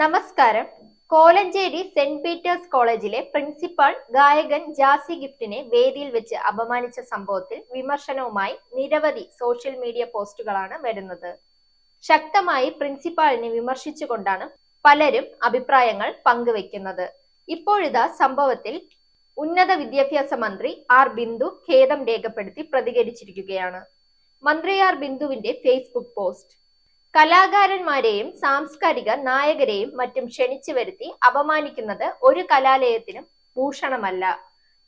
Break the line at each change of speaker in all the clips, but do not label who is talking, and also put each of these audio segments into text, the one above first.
നമസ്കാരം. Kolenchery saint Peter's കോളേജിലെ principal ഗായകൻ ജാസി ഗിഫ്റ്റിനെ വേദിയിൽ വെച്ച് അപമാനിച്ച സംഭവത്തിൽ വിമർശനവുമായി നിരവധി സോഷ്യൽ മീഡിയ പോസ്റ്റുകളാണ് വരുന്നത്. ശക്തമായി പ്രിൻസിപ്പാളിനെ വിമർശിച്ചുകൊണ്ടാണ് പലരും അഭിപ്രായങ്ങൾ പങ്കുവെക്കുന്നത്. ഇപ്പോഴിതാ സംഭവത്തിൽ ഉന്നത വിദ്യാഭ്യാസ മന്ത്രി ആർ ബിന്ദു ഖേദം രേഖപ്പെടുത്തി പ്രതികരിച്ചിരിക്കുകയാണ്. മന്ത്രി ആർ ബിന്ദുവിന്റെ ഫേസ്ബുക്ക് പോസ്റ്റ്. കലാകാരന്മാരെയും സാംസ്കാരിക നായകരെയും മറ്റും ക്ഷണിച്ചു വരുത്തി അപമാനിക്കുന്നത് ഒരു കലാലയത്തിനും ഭൂഷണമല്ല.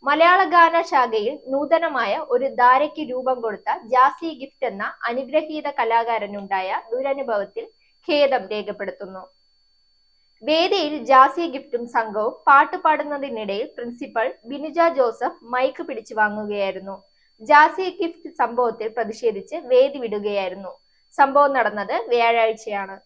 മലയാള ഗാന ശാഖയിൽ നൂതനമായ ഒരു ധാരയ്ക്ക് രൂപം കൊടുത്ത ജാസി ഗിഫ്റ്റ് എന്ന അനുഗ്രഹീത കലാകാരനുണ്ടായ ദുരനുഭവത്തിൽ ഖേദം രേഖപ്പെടുത്തുന്നു. വേദിയിൽ ജാസി ഗിഫ്റ്റും സംഘവും പാട്ട് പാടുന്നതിനിടയിൽ പ്രിൻസിപ്പൽ ബിനുജ ജോസഫ് മൈക്ക് പിടിച്ചു വാങ്ങുകയായിരുന്നു. ജാസി ഗിഫ്റ്റ് സംഭവത്തിൽ പ്രതിഷേധിച്ച് വേദി വിടുകയായിരുന്നു. സംഭവം നടന്നത് വ്യാഴാഴ്ചയാണ്.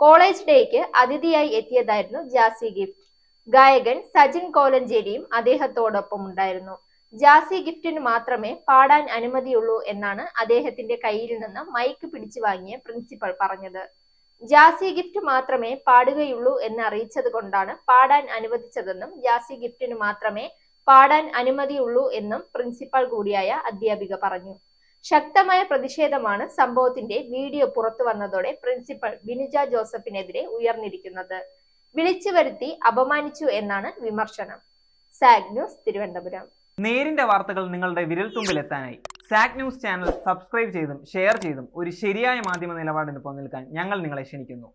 കോളേജ് ഡേക്ക് അതിഥിയായി എത്തിയതായിരുന്നു ജാസി ഗിഫ്റ്റ്. ഗായകൻ സജിൻ കോലഞ്ചേരിയും അദ്ദേഹത്തോടൊപ്പം ഉണ്ടായിരുന്നു. ജാസി ഗിഫ്റ്റിന് മാത്രമേ പാടാൻ അനുമതിയുള്ളൂ എന്നാണ് അദ്ദേഹത്തിന്റെ കയ്യിൽ നിന്ന് മൈക്ക് പിടിച്ചു വാങ്ങിയ പ്രിൻസിപ്പൽ പറഞ്ഞത്. ജാസി ഗിഫ്റ്റ് മാത്രമേ പാടുകയുള്ളൂ എന്ന് അറിയിച്ചത് കൊണ്ടാണ് പാടാൻ അനുവദിച്ചതെന്നും ജാസി ഗിഫ്റ്റിന് മാത്രമേ പാടാൻ അനുമതിയുള്ളൂ എന്നും പ്രിൻസിപ്പൽ കൂടിയായ അധ്യാപിക പറഞ്ഞു. ശക്തമായ പ്രതിഷേധമാണ് സംഭവത്തിന്റെ വീഡിയോ പുറത്തു വന്നതോടെ പ്രിൻസിപ്പൽ ബിനുജ ജോസഫിനെതിരെ ഉയർന്നിരിക്കുന്നത്. വിളിച്ചു വരുത്തി അപമാനിച്ചു എന്നാണ് വിമർശനം. Sag News Thiruvananthapuram.
നേരിന്റെ വാർത്തകൾ നിങ്ങളുടെ വിരൽത്തുമ്പിലെത്താനായി സാഗ് ന്യൂസ് ചാനൽ സബ്സ്ക്രൈബ് ചെയ്തും ഷെയർ ചെയ്തും ഒരു ശരിയായ മാധ്യമ നിലപാടിന് നിൽക്കാൻ ഞങ്ങൾ നിങ്ങളെ ക്ഷണിക്കുന്നു.